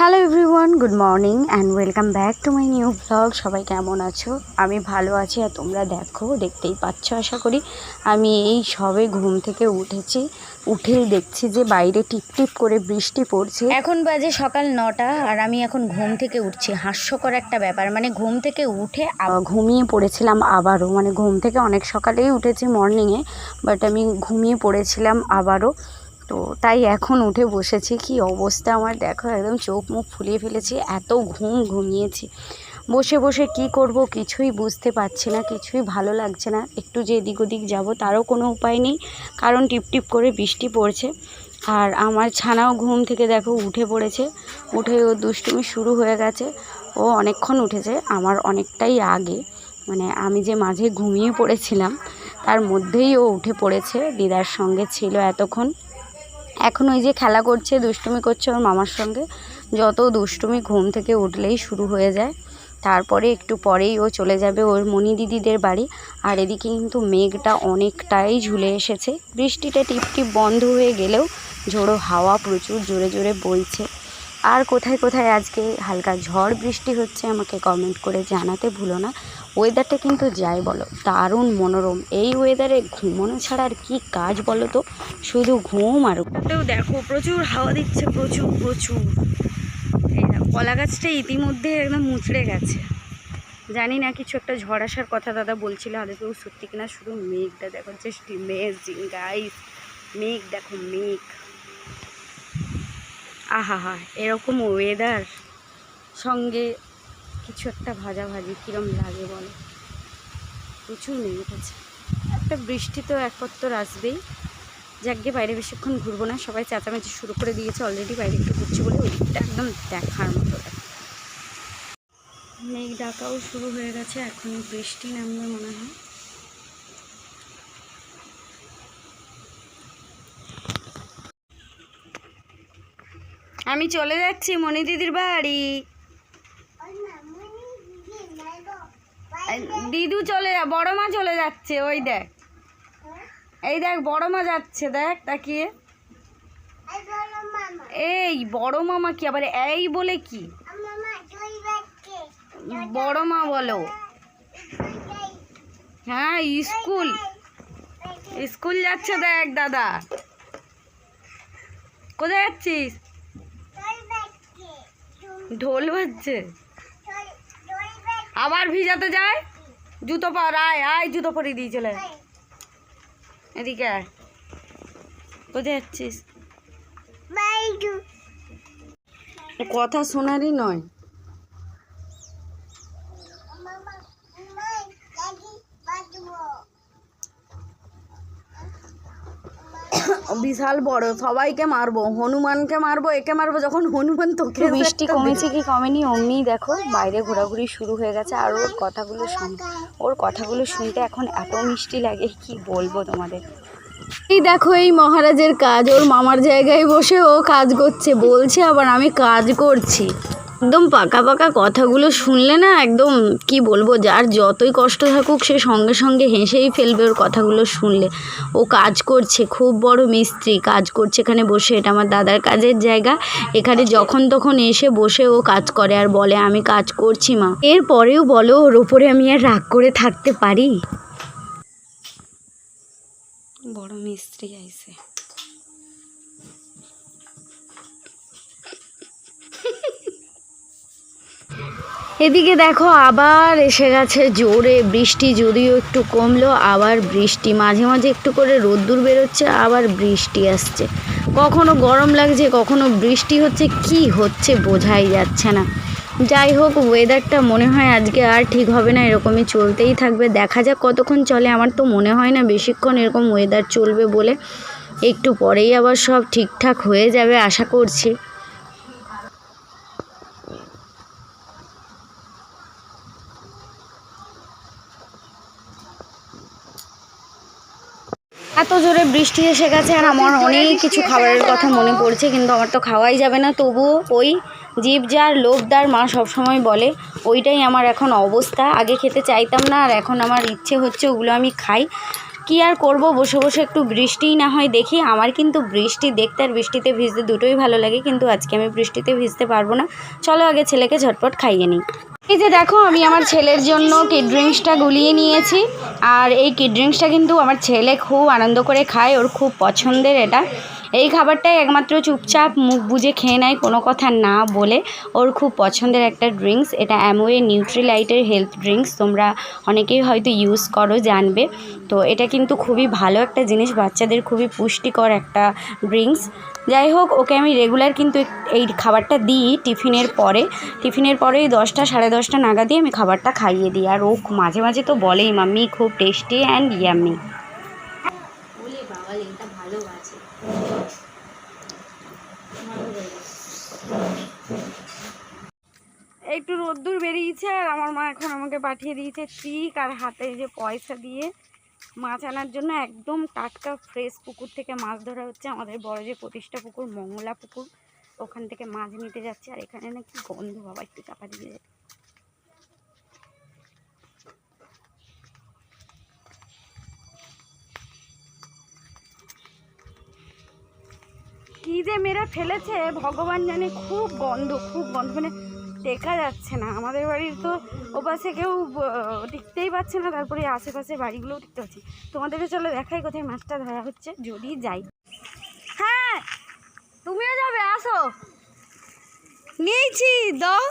Hello everyone good morning and welcome back to my new blog সবাই কেমন আছো? আমি ভালো আছি আর তোমরা দেখো দেখতেই পাচ্ছ আশা করি। আমি এই সবে ঘুম থেকে উঠেছি উঠেই দেখছি যে বাইরে টিপ টিপ করে বৃষ্টি পড়ছে। এখন বাজে সকাল নটা আর আমি এখন ঘুম থেকে উঠছি। হাস্যকর একটা ব্যাপার মানে ঘুম থেকে উঠে ঘুমিয়ে পড়েছিলাম আবারও মানে ঘুম থেকে অনেক সকালেই উঠেছি মর্নিংয়ে বাট আমি ঘুমিয়ে পড়েছিলাম আবারও। তো তাই এখন উঠে বসেছি। কি অবস্থা আমার দেখো, একদম চোখ মুখ ফুলিয়ে ফেলেছি, এত ঘুম ঘুমিয়েছি। বসে বসে কি করব কিছুই বুঝতে পারছি না, কিছুই ভালো লাগছে না। একটু যে এদিক ওদিক যাব তারও কোনো উপায় নেই, কারণ টিপ টিপ করে বৃষ্টি পড়ছে। আর আমার ছানাও ঘুম থেকে দেখো উঠে পড়েছে, উঠে ও দুষ্টুমি শুরু হয়ে গেছে। ও অনেকক্ষণ উঠেছে, আমার অনেকটাই আগে। মানে আমি যে মাঝে ঘুমিয়ে পড়েছিলাম, তার মধ্যেই ও উঠে পড়েছে, দিদার সঙ্গে ছিল এতক্ষণ। এখন ওই যে খেলা করছে, দুষ্টুমি করছে ওর মামার সঙ্গে। যত দুষ্টুমি ঘুম থেকে উঠলেই শুরু হয়ে যায়। তারপরে একটু পরেই ও চলে যাবে ওর মণি দিদিদের বাড়ি। আর এদিকে কিন্তু মেঘটা অনেকটাই ঝুলে এসেছে। বৃষ্টিটা টিপ টিপ বন্ধ হয়ে গেলেও ঝোড়ো হাওয়া প্রচুর জোরে জোরে বইছে। আর কোথায় কোথায় আজকে হালকা ঝড় বৃষ্টি হচ্ছে আমাকে কমেন্ট করে জানাতে ভুলো না। ওয়েদারটা কিন্তু যাই বলো, দারুণ মনোরম। এই ওয়েদারে ঘুমানো ছাড়া আর কি কাজ বলো তো? শুধু ঘুম আর দেখো, প্রচুর হাওয়া দিচ্ছে, প্রচুর প্রচুর। কলা গাছটা ইতিমধ্যে একদম মুচড়ে গেছে। জানি না, কিছু একটা ঝড় আসার কথা দাদা বলছিল আদেকেও সত্যি কিনা শুধু মেঘটা দেখো জাস্ট ইমেজিং গাইস মেঘ দেখো, মেঘ। আহা হা এরকম ওয়েদার সঙ্গে কিছু একটা ভাজা ভাজি কীরম লাগে বলো? প্রচুর মেঘ আছে। একটা বৃষ্টি তো একপত্তর আসবেই। যাকে বাইরে বেশিক্ষণ ঘুরবো না। সবাই চেঁচামেচি শুরু করে দিয়েছে অলরেডি বাইরে একটু ঘুরছি বলে ওই দিকটা একদম দেখার মতো মেঘ ডাকাও শুরু হয়ে গেছে, এখন বৃষ্টি নামবে মনে হয়। আমি চলে যাচ্ছি মণি দিদির বাড়ি। দিদু চলে যা, বড় মা চলে যাচ্ছে, ওই দেখ। এই দেখ, বড় মা যাচ্ছে, দেখ, তাকিয়ে। এই, বড় মামা কি, আবার এই বলে কি? বড় মা বলো। হ্যাঁ স্কুল। স্কুল যাচ্ছে, দেখ, দাদা। কোথায় যাচ্ছিস? ঢোল বাজছে। আবার ভিজাতে যায়? জুতো পর আয় আয় জুতো পরিয়ে দিয়ে চলে। এদিকে আয়। কোথায় যাচ্ছিস? কথা শোনারই নয়। বিশাল বড় সবাইকে মারবো হনুমানকে মারবো একে মারবো যখন হনুমান তোকে বৃষ্টি কমেছে কি কমেনি অমনি দেখো বাইরে ঘোরাঘুরি শুরু হয়ে গেছে আর ওর কথাগুলো শুন ওর কথাগুলো শুনতে এখন এত মিষ্টি লাগে কি বলব তোমাদের? এই দেখো এই মহারাজের কাজ ওর মামার জায়গায় বসে ও কাজ করছে বলছে আবার আমি কাজ করছি। একদম পাকা পাকা কথাগুলো শুনলে না একদম, কি বলব, যার যতই কষ্ট থাকুক সে সঙ্গে সঙ্গে হেসেই ফেলবে ওর কথাগুলো শুনলে। ও কাজ করছে, খুব বড় মিস্ত্রি, কাজ করছে এখানে বসে। এটা আমার দাদার কাজের জায়গা। এখানে যখন তখন এসে বসে ও কাজ করে আর বলে, আমি কাজ করছি মা। এরপরেও বলো, ওর ওপরে আমি আর রাগ করে থাকতে পারি? বড় মিস্ত্রি আইছে। এদিকে দেখো আবার এসে গেছে জোরে বৃষ্টি, যদিও একটু কমলো, আবার বৃষ্টি। মাঝে মাঝে একটু করে রোদ্দুর বেরোচ্ছে, আবার বৃষ্টি আসছে। কখনো গরম লাগছে, কখনো বৃষ্টি হচ্ছে, কি হচ্ছে বোঝাই যাচ্ছে না। যাই হোক ওয়েদারটা মনে হয় আজকে আর ঠিক হবে না, এরকমই চলতেই থাকবে। দেখা যাক কতক্ষণ চলে, আমার তো মনে হয় না বেশিক্ষণ এরকম ওয়েদার চলবে বলে। একটু পরেই আবার সব ঠিকঠাক হয়ে যাবে, আশা করছি। এত জোরে বৃষ্টি এসে গেছে আর আমার অনেক কিছু খাবারের কথা মনে পড়ছে, কিন্তু আমার তো খাওয়াই যাবে না। তবুও ওই জীব যার লোভ দার মা সবসময় বলে, ওইটাই আমার এখন অবস্থা। আগে খেতে চাইতাম না আর এখন আমার ইচ্ছে হচ্ছে ওগুলো আমি খাই। কি আর করব? বসে বসে একটু বৃষ্টিই না হয় দেখি। আমার কিন্তু বৃষ্টি, দেখতে আর বৃষ্টিতে ভিজতে দুটোই ভালো লাগে, কিন্তু আজকে আমি বৃষ্টিতে ভিজতে পারব না। চলো আগে ছেলেকে ঝটপট খাইয়ে নিই। এই যে দেখো, আমি আমার ছেলের জন্য কিড ড্রিঙ্কসটা গুলিয়ে নিয়েছি। আর এই কিড ড্রিঙ্কসটা কিন্তু আমার ছেলে খুব আনন্দ করে খায়, ওর খুব পছন্দের এটা। এই খাবারটাই একমাত্র চুপচাপ মুখ বুজে খেয়ে নেয়, কোনো কথা না বলে। ওর খুব পছন্দের একটা ড্রিঙ্কস, এটা অ্যামোয়ে নিউট্রিলাইটের হেলথ ড্রিঙ্কস, তোমরা অনেকেই হয়তো ইউজ করো, জানবে। তো এটা কিন্তু খুবই ভালো একটা জিনিস, বাচ্চাদের খুবই পুষ্টিকর একটা ড্রিঙ্কস। যাই হোক, ওকে আমি রেগুলার কিন্তু এই খাবারটা দিই টিফিনের পরে। টিফিনের পরেই দশটা, সাড়ে দশটা নাগাদই আমি খাবারটা খাইয়ে দিই। আর ও মাঝে মাঝে তো বলেই, মাম্মি, খুব টেস্টি অ্যান্ড ইয়াম্মি বলে বাবা এটা ভালো আছে একটু রোদ্দুর বেরিয়েছে আর আমার মা এখন আমাকে পাঠিয়ে দিয়েছে চিক আর হাতে যে পয়সা দিয়ে মাছ আনার জন্য একদম টাটকা ফ্রেশ পুকুর থেকে মাছ ধরা হচ্ছে। আমাদের বড় যে প্রতিষ্ঠা পুকুর, মঙ্গলা পুকুর, ওখান থেকে মাছ নিতে যাচ্ছে আর এখানে না কি গন্ধ, বাবা একটু চাপা দিয়ে যায় কি যে মেরে ফেলেছে, ভগবান জানে, খুব গন্ধ খুব গন্ধ মানে দেখা যাচ্ছে না। আমাদের বাড়ির তো ওপাশে কেউ টিকতেই পারছে না। তারপরে আশেপাশে বাড়িগুলোও টিকতে পারছে তোমাদেরকে চলো দেখাই কোথায় মাছটা ধরা হচ্ছে। যদি যাই। হ্যাঁ তুমিও যাবে, আসো। নিয়েছি, দাও।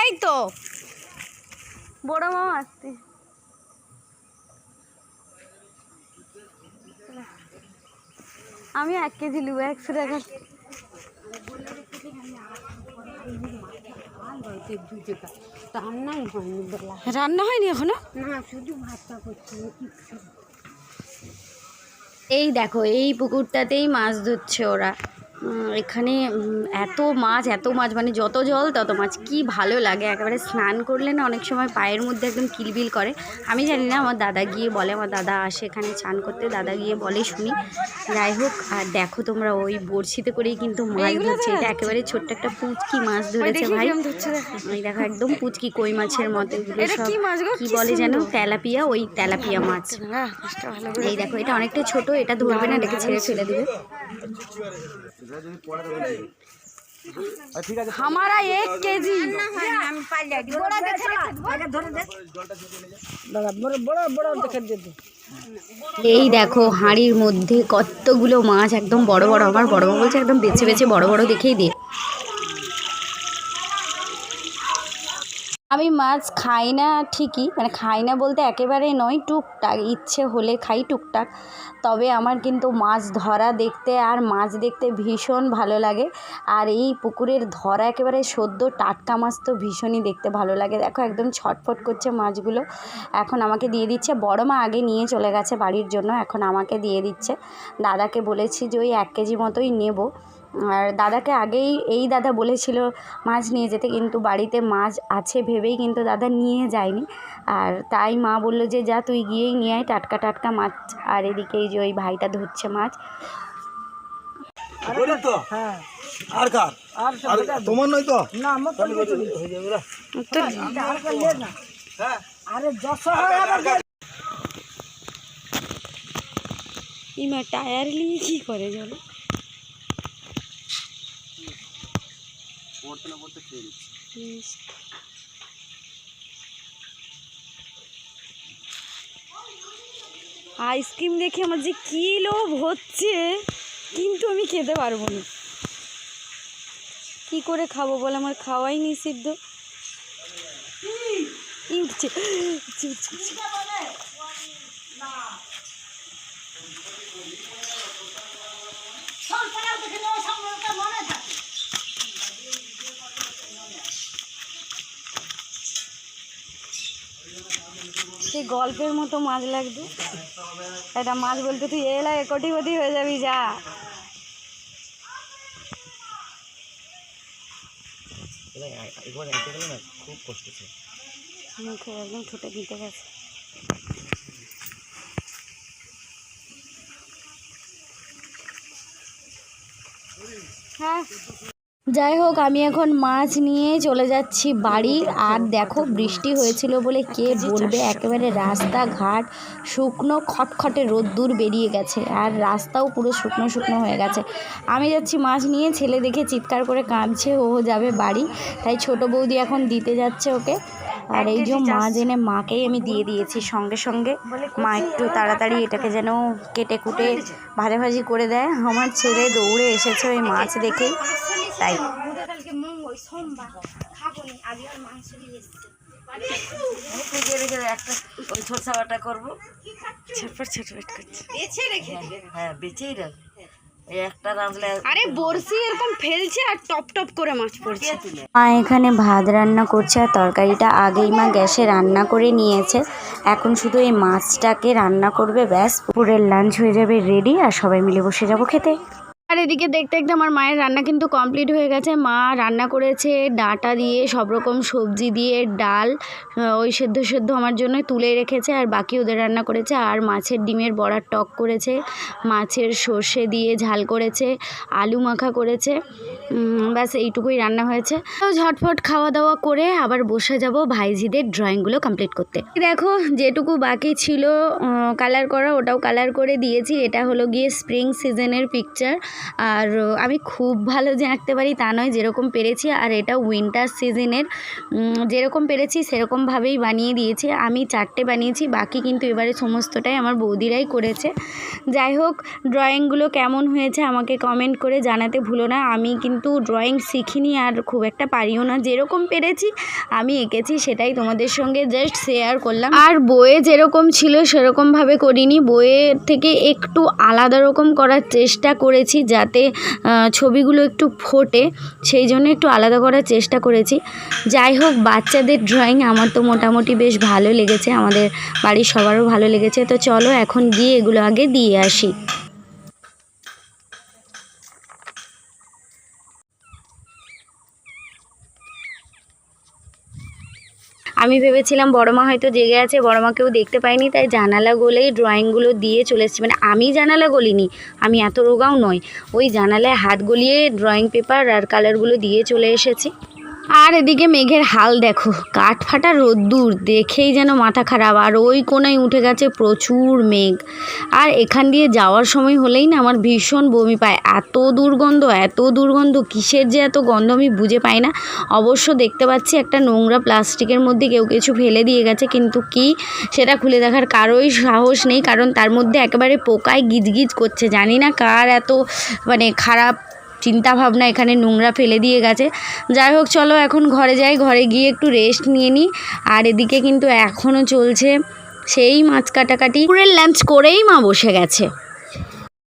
এই তো। বড় মামা আসতে আমি এক কেজি নেব, একশো টাকা। রান্নাই হয়নি বেলা। রান্না হয়নি এখনও? না শুধু ভাতটা করছি এই দেখো এই পুকুরটাতেই মাছ ধরছে ওরা। এখানে এত মাছ এত মাছ মানে যত জল তত মাছ। কি ভালো লাগে একেবারে স্নান করলে না অনেক সময় পায়ের মধ্যে একদম কিলবিল করে। আমি জানি না আমার দাদা গিয়ে বলে আমার দাদা আসে এখানে স্নান করতে দাদা গিয়ে বলে শুনি যাই হোক আর দেখো তোমরা ওই বড়শিতে করেই কিন্তু মাছ ধরছে। এটা একেবারে ছোট্ট একটা পুচকি মাছ ধরেছে ভাই। ওই দেখো একদম পুচকি কই মাছের মতো সব কি বলে যেন? তেলাপিয়া ওই তেলাপিয়া মাছ। এই দেখো এটা অনেকটা ছোট এটা ধরবে না এটাকে ছেড়ে ফেলে দেবে। এক কেজি এই দেখো হাঁড়ির মধ্যে কতগুলো মাছ একদম বড় বড় আমার বড় বলছে একদম বেছে বেছে বড় বড় দেখেই দে। আমি মাছ খাই না ঠিকই মানে খাই না বলতে একেবারে নয়, টুকটাক, ইচ্ছে হলে খাই টুকটাক। তবে আমার কিন্তু মাছ ধরা দেখতে আর মাছ দেখতে ভীষণ ভালো লাগে। আর এই পুকুরের ধরা একেবারে সদ্য টাটকা মাছ তো ভীষণই দেখতে ভালো লাগে। দেখো একদম ছটফট করছে মাছগুলো। এখন আমাকে দিয়ে দিচ্ছে। বড় মা আগে নিয়ে চলে গেছে বাড়ির জন্য, এখন আমাকে দিয়ে দিচ্ছে। দাদাকে বলেছি যে ওই এক কেজি মতোই নেব। আর দাদাকে আগেই এই দাদা বলেছিল মাছ নিয়ে যেতে কিন্তু বাড়িতে মাছ আছে ভেবেই কিন্তু দাদা নিয়ে যায়নি। আর তাই মা বলল যে যা তুই গিয়েই নিয়ে আয় টাটকা টাটকা মাছ। আর এদিকে এই যে ওই ভাইটা ধরছে মাছ। বলি তো আর কার? আর তোমার নয় তো? তো হ্যাঁ ইমা টায়ার নিয়ে কি করে চলো ইস। আইসক্রিম দেখে আমার যে কী লোভ হচ্ছে কিন্তু আমি খেতে পারব না। কি করে খাব বলে? আমার খাওয়াই নিষিদ্ধ। উঠছে উঠছে, উঠছে, উঠছে। সেই গল্পের মতো মাছ লাগবে। একটা মাছ বলতে তুই এলা কোটিপতি হয়ে যাবি যা। মুখে একদম ঠোঁটে দিতে গেছে। হ্যাঁ। যাই হোক, আমি এখন মাছ নিয়ে চলে যাচ্ছি বাড়ি। আর দেখো, বৃষ্টি হয়েছিল বলে কে বলবে? একেবারে রাস্তাঘাট শুকনো, খটখটে রোদ্দুর বেরিয়ে গেছে। আর রাস্তাও পুরো শুকনো শুকনো হয়ে গেছে। আমি যাচ্ছি মাছ নিয়ে, ছেলে দেখে চিৎকার করে কাঁদছে, ও যাবে বাড়ি। তাই ছোট বৌদি এখন দিতে যাচ্ছে ওকে। আর এই যে মাছ জেনে মাকেই আমি দিয়ে দিয়েছি সঙ্গে সঙ্গে। মা একটু তাড়াতাড়ি এটাকে যেন কেটে কুটে ভাজা ভাজি করে দেয়। আমার ছেলে দৌড়ে এসেছে ওই মাছ দেখেই তাই। একটা ওই সরষা বাটা করব। ছটফট করছে। হ্যাঁ বেঁচেই রাখবে আরে বড়শি এরকম ফেলছে আর টপ টপ করে মাছ পড়ছে। মা এখানে ভাত রান্না করছে আর তরকারিটা আগেই মা গ্যাসে রান্না করে নিয়েছে। এখন শুধু এই মাছটাকে রান্না করবে ব্যাস। পুরের লাঞ্চ হয়ে যাবে রেডি আর সবাই মিলে বসে যাব খেতে। আর এদিকে দেখতে দেখতে আমার মায়ের রান্না কিন্তু কমপ্লিট হয়ে গেছে। মা রান্না করেছে ডাঁটা দিয়ে, সব রকম সবজি দিয়ে, ডাল ওই সেদ্ধ সেদ্ধ আমার জন্য তুলে রেখেছে আর বাকি ওদের রান্না করেছে। আর মাছের ডিমের বড়ার টক করেছে, মাছের সর্ষে দিয়ে ঝাল করেছে, আলু মাখা করেছে। ব্যাস এইটুকুই রান্না হয়েছে। তো ঝটফট খাওয়া দাওয়া করে আবার বসে যাব ভাইজিদের ড্রয়িংগুলো কমপ্লিট করতে। দেখো যেটুকু বাকি ছিল কালার করা ওটাও কালার করে দিয়েছি। এটা হলো গিয়ে স্প্রিং সিজনের পিকচার আর আমি খুব ভালো যে আঁকতে পারি তা নয়, যেরকম পেরেছি আর এটা উইন্টার সিজনের যেরকম পেরেছি সেরকমভাবেই বানিয়ে দিয়েছি। আমি চারটে বানিয়েছি, বাকি কিন্তু এবারে সমস্তটাই আমার বৌদিরাই করেছে। যাই হোক ড্রয়িংগুলো কেমন হয়েছে আমাকে কমেন্ট করে জানাতে ভুলো না। আমি কিন্তু ড্রয়িং শিখিনি আর খুব একটা পারিও না। যেরকম পেরেছি, আমি এঁকেছি, সেটাই তোমাদের সঙ্গে জাস্ট শেয়ার করলাম। আর বইয়ে যেরকম ছিল সেরকমভাবে করিনি। বইয়ের থেকে একটু আলাদা রকম করার চেষ্টা করেছি যাতে ছবিগুলো একটু ফোটে, সেই জন্য একটু আলাদা করার চেষ্টা করেছি। যাই হোক, বাচ্চাদের ড্রয়িং আমার তো মোটামুটি বেশ ভালো লেগেছে, আমাদের বাড়ির সবারও ভালো লেগেছে। তো চলো এখন গিয়ে এগুলো আগে দিয়ে আসি। আমি ভেবেছিলাম বড় মা হয়তো জেগে আছে বড় মাকেও দেখতে পাইনি তাই জানালা গলেই ড্রয়িংগুলো দিয়ে চলে এসেছি। মানে আমি জানালা গলিনি, আমি এত রোগাও নয় ওই জানালায় হাত গলিয়ে ড্রয়িং পেপার আর কালারগুলো দিয়ে চলে এসেছি। আর এদিকে মেঘের হাল দেখো, কাঠ ফাটা রোদ্দুর, দেখেই যেন মাথা খারাপ, আর ওই কোনায় উঠে গেছে প্রচুর মেঘ। আর এখান দিয়ে যাওয়ার সময় হলেই না আমার ভীষণ বমি পায়। এত দুর্গন্ধ এত দুর্গন্ধ, কিসের যে এত গন্ধ আমি বুঝে পাই না। অবশ্য দেখতে পাচ্ছি একটা নোংরা প্লাস্টিকের মধ্যে কেউ কিছু ফেলে দিয়ে গেছে, কিন্তু কি সেটা খুলে দেখার কারোই সাহস নেই, কারণ তার মধ্যে একেবারে পোকায় গিজগিজ করছে। জানি না কার এত মানে খারাপ চিন্তা ভাবনা এখানে নোংরা ফেলে দিয়ে গেছে। যাই হোক, চলো এখন ঘরে যাই, ঘরে গিয়ে একটু রেস্ট নিয়ে নিই আর এদিকে কিন্তু এখনও চলছে সেই মাছ কাটাকাটি। পুরের লাঞ্চ করেই মা বসে গেছে।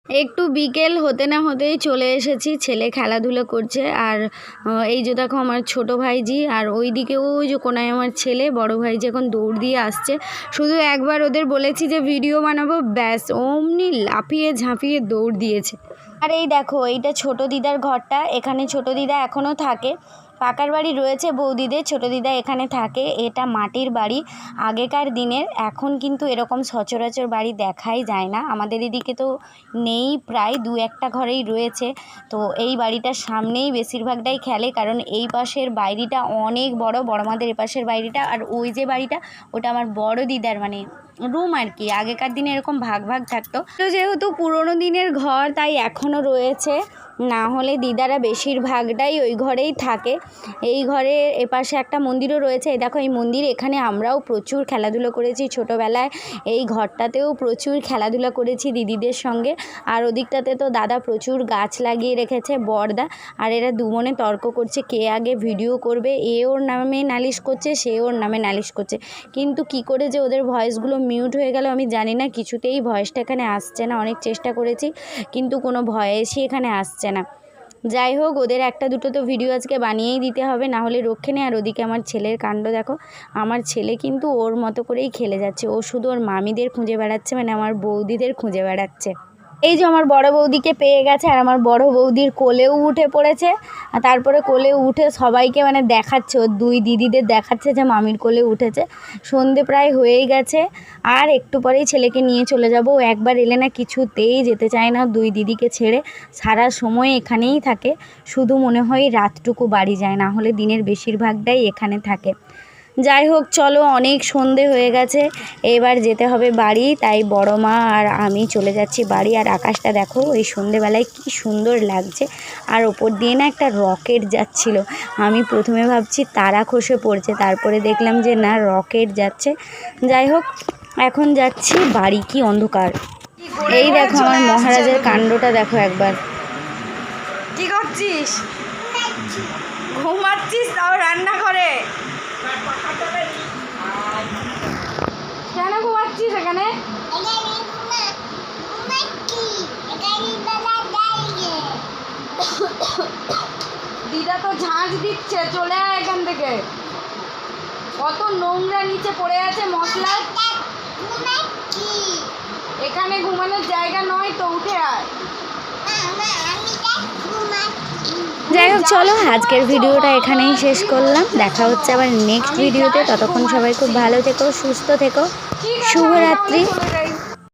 একটু বিকেল হতে না হতেই চলে এসেছি, ছেলে খেলাধুলো করছে। আর এই যে দেখো আমার ছোট ভাইজি, আর ওই দিকে ওই যে কোনায় আমার ছেলে, বড় ভাইজি এখন দৌড় দিয়ে আসছে। শুধু একবার ওদের বলেছি যে, ভিডিও বানাবো। ব্যাস, অমনি লাফিয়ে ঝাঁপিয়ে দৌড় দিয়েছে। আর এই দেখো, এইটা ছোট দিদার ঘরটা, এখানে ছোট দিদা এখনও থাকে। পাকার বাড়ি রয়েছে বৌদিদের, ছোট দিদা এখানে থাকে। এটা মাটির বাড়ি। আগেকার দিনের, এখন কিন্তু এরকম সচরাচর বাড়ি দেখাই যায় না। আমাদের এদিকে তো নেই, প্রায় দু একটা ঘরেই রয়েছে। তো এই বাড়িটার সামনেই বেশিরভাগটাই খেলে, কারণ এই পাশের বাইরিটা অনেক বড় বড় মাদের এ পাশের বাইরেটা। আর ওই যে বাড়িটা, ওটা আমার বড় দিদার মানে রুম আর কি। আগেকার দিনে এরকম ভাগ ভাগ থাকতো। তো যেহেতু পুরোনো দিনের ঘর, তাই এখনও রয়েছে। না হলে দিদারা বেশিরভাগটাই ওই ঘরেই থাকে। এই ঘরে এপাশে একটা মন্দিরও রয়েছে। এই দেখো, এই মন্দির এখানে আমরাও প্রচুর খেলাধুলো করেছি ছোটোবেলায়। এই ঘরটাতেও প্রচুর খেলাধুলা করেছি দিদিদের সঙ্গে। আর ওদিকটাতে তো দাদা প্রচুর গাছ লাগিয়ে রেখেছে বড়দা আর এরা দুমনে তর্ক করছে, কে আগে ভিডিও করবে? এ ওর নামে নালিশ করছে, সে ওর নামে নালিশ করছে। কিন্তু কি করে যে ওদের ভয়েসগুলো মিউট হয়ে গেল আমি জানি না, কিছুতেই ভয়েসটা এখানে আসছে না, অনেক চেষ্টা করেছি, কিন্তু কোনো ভয়েসই এখানে আসছে না। যাই হোক, ওদের একটা দুটো তো ভিডিও আজকে বানিয়েই দিতে হবে, না হলে রক্ষে নেই। আর ওদিকে আমার ছেলের কাণ্ড দেখো, আমার ছেলে কিন্তু ওর মতো করেই খেলে যাচ্ছে। ও শুধু ওর মামিদের খুঁজে বেড়াচ্ছে মানে আমার বৌদিদের খুঁজে বেড়াচ্ছে। এই যে আমার বড় বৌদিকে পেয়ে গেছে আর আমার বড় বৌদির কোলেও উঠে পড়েছে। আর তারপরে কোলে উঠে সবাইকে মানে দেখাচ্ছে, ওর দুই দিদিদের দেখাচ্ছে যে মামির কোলে উঠেছে। সন্ধে প্রায় হয়েই গেছে, আর একটু পরেই ছেলেকে নিয়ে চলে যাব। ও একবার এলে না কিছুতেই যেতে চায় না, দুই দিদিকে ছেড়ে সারা সময় এখানেই থাকে। শুধু মনে হয় রাতটুকু বাড়ি যায়, না হলে দিনের বেশিরভাগটাই এখানে থাকে। যাই হোক, চলো, অনেক সন্ধে হয়ে গেছে। এবার যেতে হবে বাড়ি, তাই বড় মা আর আমি চলে যাচ্ছি বাড়ি। আর আকাশটা দেখো, এই সন্ধেবেলায় কি সুন্দর লাগছে। আর ওপর দিয়ে না একটা রকেট যাচ্ছিল। আমি প্রথমে ভাবছি, তারা খসে পড়ছে। তারপরে দেখলাম যে, না, রকেট যাচ্ছে। যাই হোক, এখন যাচ্ছি বাড়ি কি অন্ধকার। এই দেখো আমার মহারাজের কাণ্ডটা দেখো একবার। কি করছিস? ঘুমাচ্ছিস তাও রান্না করে কেন ঘুমাচ্ছিস এখানে? দিদা তো ঝাঁঝ দিচ্ছে, চলে আয় এখান থেকে। কত নোংরা নিচে পড়ে আছে মশলা। এখানে ঘুমানোর জায়গা নয় তো, উঠে আয়। যাই হোক, চলো, আজকের ভিডিওটা এখানেই শেষ করলাম। দেখা হচ্ছে আবার নেক্সট ভিডিওতে। ততক্ষণ সবাই খুব ভালো থেকো, সুস্থ থেকো। শুভরাত্রি।